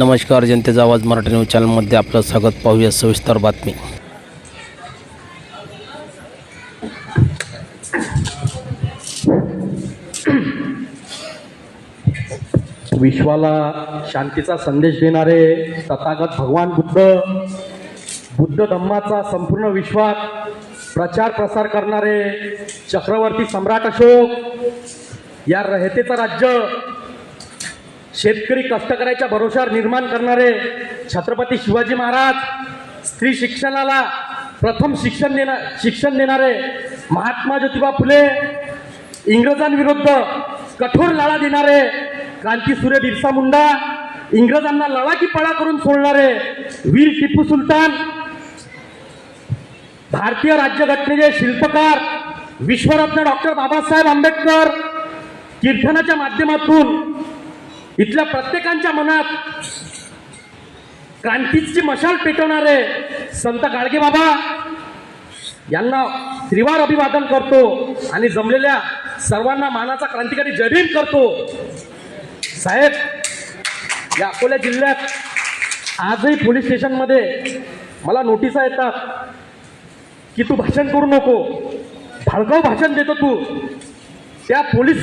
नमस्कार जनतेचा आवाज मराठी न्यूज चॅनलमध्ये आपलं स्वागत. पाहूया सविस्तर बातमी. विश्वाला शांतीचा संदेश देणारे तथागत भगवान बुद्ध बुद्ध धम्माचा संपूर्ण विश्वात प्रचार प्रसार करणारे चक्रवर्ती सम्राट अशोक या रहतेचं राज्य शेतकरी कष्टकऱ्याच्या भरोशावर निर्माण करणारे छत्रपती शिवाजी महाराज स्त्री शिक्षणाला प्रथम शिक्षण देणार शिक्षण देणारे महात्मा ज्योतिबा फुले इंग्रजांविरुद्ध कठोर लढा देणारे क्रांतीसूर्य बिरसा मुंडा इंग्रजांना लढाकी पळा करून सोडणारे वीर टिपू सुलतान भारतीय राज्यघटनेचे शिल्पकार विश्वरत्न डॉक्टर बाबासाहेब आंबेडकर कीर्तनाच्या माध्यमातून इथल्या प्रत्येकांच्या मनात क्रांतीची मशाल पेटवणारे संत गाडगे बाबा यांना त्रिवार अभिवादन करतो आणि जमलेल्या सर्वांना मानाचा क्रांतिकारी जयभीम करतो. साहेब या अकोला जिल्ह्यात आजही पोलीस स्टेशनमध्ये मला नोटिसा येतात की तू भाषण करू नको. भाळगाव भाषण देतो तू. त्या पोलीस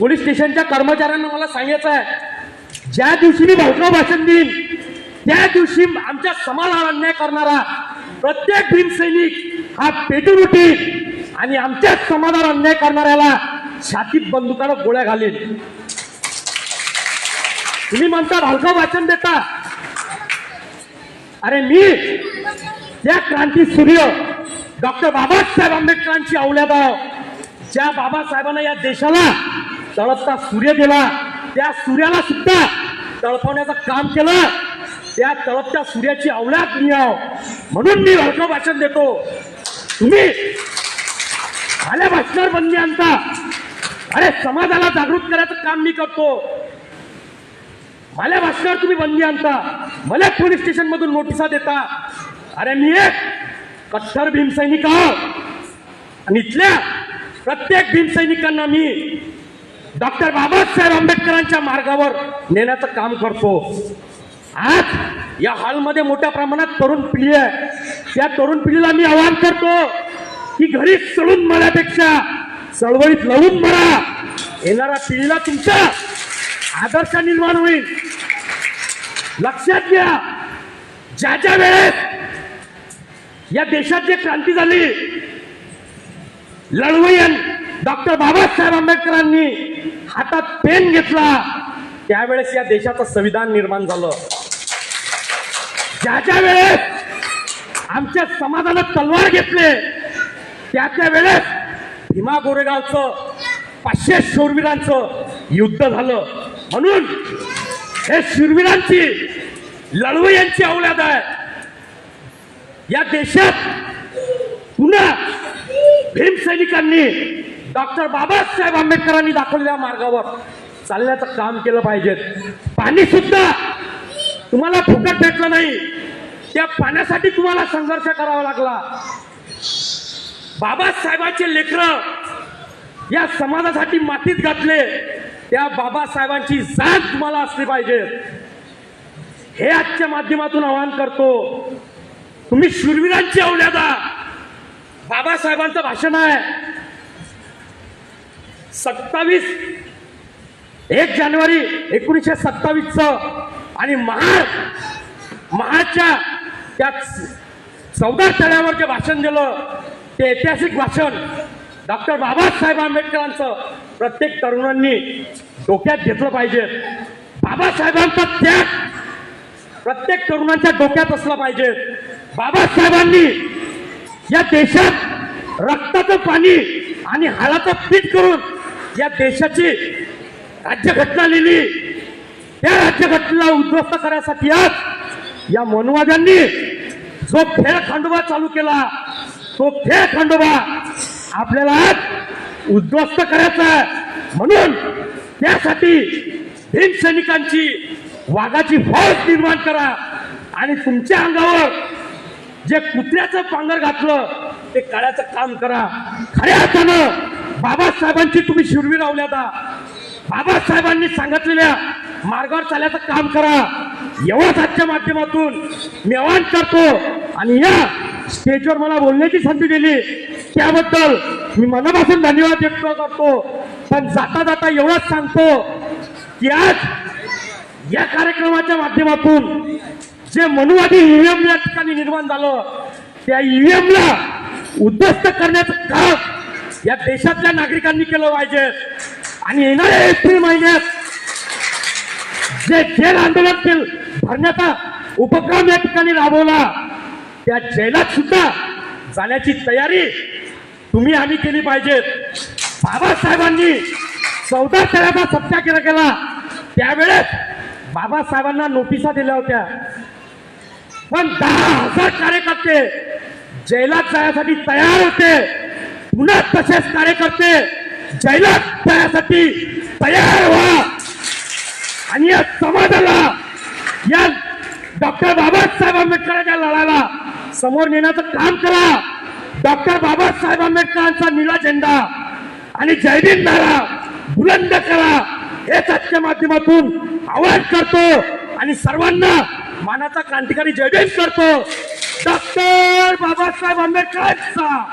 पोलीस स्टेशनच्या कर्मचाऱ्यांना मला सांगायचं आहे ज्या दिवशी मी भाषण भाषण देईन त्या दिवशी आमच्या समाजाला अन्याय करणारा प्रत्येक भीमसैनिक हा पेटून उठील आणि आमच्या समाजाला अन्याय करणाऱ्याला छातीत बंदुकानं गोळ्या घालेल तुम्ही म्हणता भालका वाचन देता अरे मी त्या क्रांती सूर्य डॉक्टर बाबासाहेब आंबेडकरांची औल्याद आहो. ज्या बाबासाहेबांना या देशाला तळपता सूर्य दिला त्या सूर्याला सुद्धा तळपवण्याचं काम केलं. त्या तळपत्या सूर्याची अवलाद मी आहो म्हणून मी हलकं भाषण देतो. तुम्ही आल्या भाषणावर बंदी आणता. अरे समाजाला जागृत करायचं काम मी करतो. मला भाषणावर तुम्ही बंदी आणता. मला पोलीस स्टेशन मधून नोटिसा देता. अरे मी एक कट्टर भीमसैनिक आहो. आणि इथल्या प्रत्येक भीमसैनिकांना मी डॉक्टर बाबासाहेब आंबेडकरांच्या मार्गावर नेण्याचं काम करतो. आज या हॉलमध्ये मोठ्या प्रमाणात तरुण पिढी आहे. त्या तरुण पिढीला मी आवाहन करतो की घरी सळून मरापेक्षा चळवळीत लढून मरा. येणाऱ्या पिढीला तुमच्या आदर्श निर्माण होईल. लक्षात घ्या ज्या ज्या वेळेस या देशात जे क्रांती झाली लढवय्यन डॉक्टर बाबासाहेब आंबेडकरांनी हातात पेन घेतला. त्यावेळेस या देशाचं संविधान निर्माण झालं. ज्या ज्या वेळेस आमच्या समाजानं तलवार घेतले त्या त्या वेळेस भीमा गोरेगावचं पाचशे शूरवीरांचं युद्ध झालं. म्हणून हे शूरवीरांची लढवय्यांची औलाद आहे. या देशात पुन्हा भीमसैनिकांनी डॉक्टर बाबासाहेब आंबेडकरांनी दाखवलेल्या मार्गावर चालण्याचं काम केलं पाहिजे. पाणी सुद्धा तुम्हाला फुकट भेटलं नाही. त्या पाण्यासाठी तुम्हाला संघर्ष करावा लागला. बाबासाहेबांचे लेकर या समाजासाठी मातीत घातले. त्या बाबासाहेबांची जात तुम्हाला असली पाहिजे. हे आजच्या माध्यमातून आवाहन करतो. तुम्ही शूरवीरांची औल्यादा बाबासाहेबांचं भाषण आहे. सत्तावीस. एक जानेवारी एकोणीसशे सत्तावीसचं आणि महार महाच्या त्या चौदा तळ्यावर जे भाषण दिलं ते ऐतिहासिक भाषण डॉक्टर बाबासाहेब आंबेडकरांचं प्रत्येक तरुणांनी डोक्यात घेतलं पाहिजे. बाबासाहेबांचा त्याग प्रत्येक तरुणांच्या डोक्यात असला पाहिजे. बाबासाहेबांनी या देशात रक्ताचं पाणी आणि हाडाचं पीठ करून या देशाची राज्यघटना लिहिली. त्या राज्यघटनेला उद्ध्वस्त करण्यासाठी आज या मनुवाद्यांनी जो खेळ खंडोबा चालू केला तो खेळ खंडोबा आपल्याला आज उद्ध्वस्त करायचा म्हणून त्यासाठी भीम सैनिकांची वाघाची फौज निर्माण करा आणि तुमच्या अंगावर जे कुत्र्याचं पांगर घातलं ते काळ्याचं काम करा. खऱ्या अर्थानं बाबासाहेबांची तुम्ही शिरवी रावल्याता बाबासाहेबांनी सांगितलेल्या मार्गावर चालण्याचं काम करा. एवढंच आजच्या माध्यमातून मी आवाहन करतो. आणि या स्टेजवर मला बोलण्याची संधी दिली. त्याबद्दल मी मनापासून धन्यवाद व्यक्त करतो. पण जाता जाता एवढंच सांगतो की आज या कार्यक्रमाच्या माध्यमातून जे मनुवादी ईव्हीएम या ठिकाणी निर्माण झालं त्या ईव्हीएमला उद्ध्वस्त करण्याचं काम या देशातल्या नागरिकांनी केलं पाहिजे. आणि येणाऱ्या एप्रिल महिन्यात जे जेल आंदोलन भरण्याचा उपक्रम या ठिकाणी राबवला त्या जेलात सुद्धा जाण्याची तयारी तुम्ही आम्ही केली पाहिजे. बाबासाहेबांनी चौदा तेराचा सत्याग्रह केला त्यावेळेस बाबासाहेबांना नोटिसा दिल्या होत्या. पण दहा हजार कार्यकर्ते जैलात जाण्यासाठी तयार होते. पुन्हा तसेच कार्यकर्ते जैलात जाण्यासाठी तयार व्हा. आणि या समाजाला या डॉक्टर बाबासाहेब आंबेडकरांच्या लढाला समोर नेण्याचं काम करा. डॉक्टर बाबासाहेब आंबेडकरांचा निळा झेंडा आणि जयभीम नारा बुलंद करा. हेच आजच्या माध्यमातून आवाहन करतो आणि सर्वांना मानाचा क्रांतिकारी जयदेश करतो. डॉक्टर बाबासाहेब आंबेडकरांचा.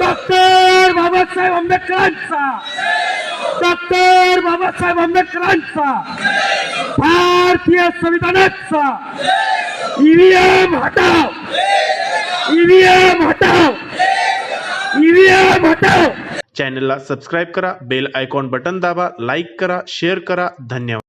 डॉक्टर बाबासाहेब आंबेडकरांचा. डॉक्टर बाबासाहेब आंबेडकरांचा. भारतीय संविधानाचा. ईव्हीएम हटाव. ईव्हीएम हटाव. ईव्हीएम हटाव. चॅनलला सबस्क्राईब करा बेल आयकॉन बटन दाबा लाईक करा शेअर करा. धन्यवाद.